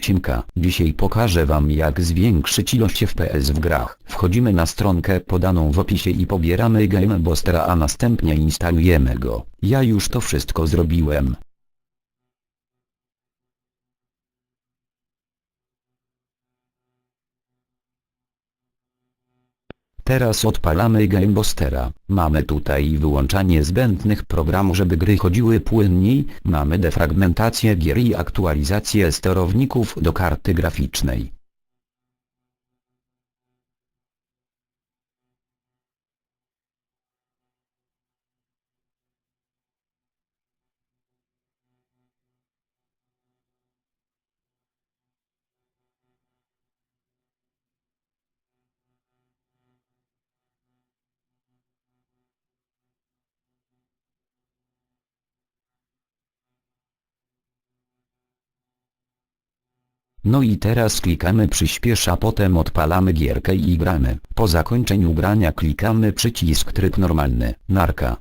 Siemka, dzisiaj pokażę wam jak zwiększyć ilość FPS w grach. Wchodzimy na stronkę podaną w opisie i pobieramy Game Boostera a następnie instalujemy go. Ja już to wszystko zrobiłem. Teraz odpalamy Game Boostera. Mamy tutaj wyłączanie zbędnych programów żeby gry chodziły płynniej, mamy defragmentację gier i aktualizację sterowników do karty graficznej. No i teraz klikamy przyspiesza potem odpalamy gierkę i gramy. Po zakończeniu grania klikamy przycisk tryb normalny, narka.